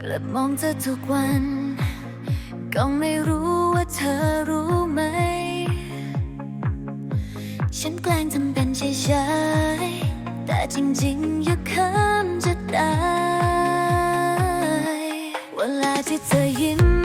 กลับมองเธอทุกวัน ก็ไม่รู้ว่าเธอรู้ไหม ฉันแกล้งทำเป็นเฉยๆแต่จริงๆอยากเคินจะได้เวลาที่เธอยิ้ม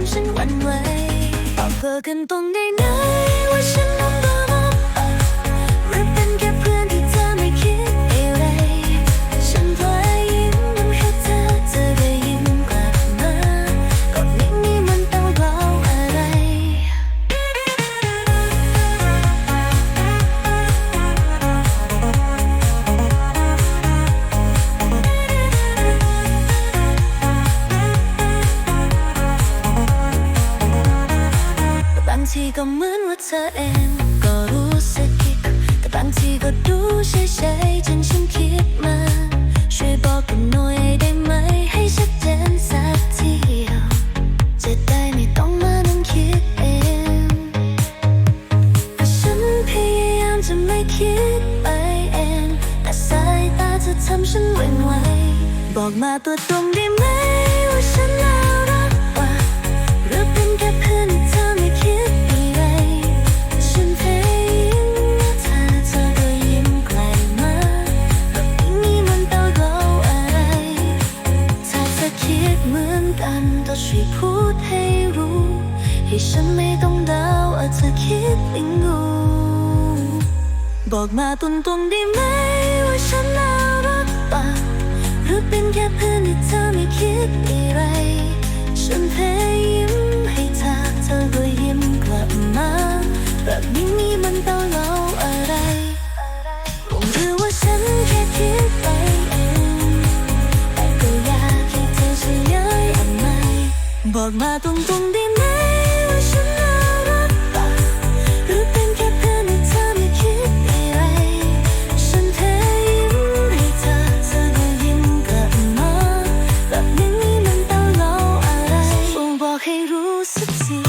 ำฉันหวั่นไหวบอกเธอกันตรงไหนไหน ก็เหมือนว่าเธอเอง ก็รู้สึกผิดแต่บางทีก็ดูเฉยๆจนฉันคิดมา ช่วยบอกกันหน่อยได้ไหม ให้ชัดเจนสักทีเดียวจะได้ไม่ต้องมานั่งคิดเองแต่ฉันพยายามจะไม่คิดไปเอง แต่สายตาเธอทำฉันหวั่นไหวบอกมาตัวตรงได้ไหม ช่วยพูดให้รู้ ให้ฉันไม่ต้องเดาว่าเธอคิดเป็นงูบอกมาตรงๆได้ไหมว่าฉันน่ารักป่าหรือเป็นแค่เพื่อนที่เธอไม่คิดอะไร ฉันพยายาม บอกมาตรงตรงได้ไหมว่าฉันน่ารักปะหรือเป็นแค่เพื่อนที่เธอไม่คิดอะไร ฉันแค่ยิ้มให้เธอเธอก็ยิ้มกลับมาแบบนี้มันตลกอะไรคงบอกให้รู้สักที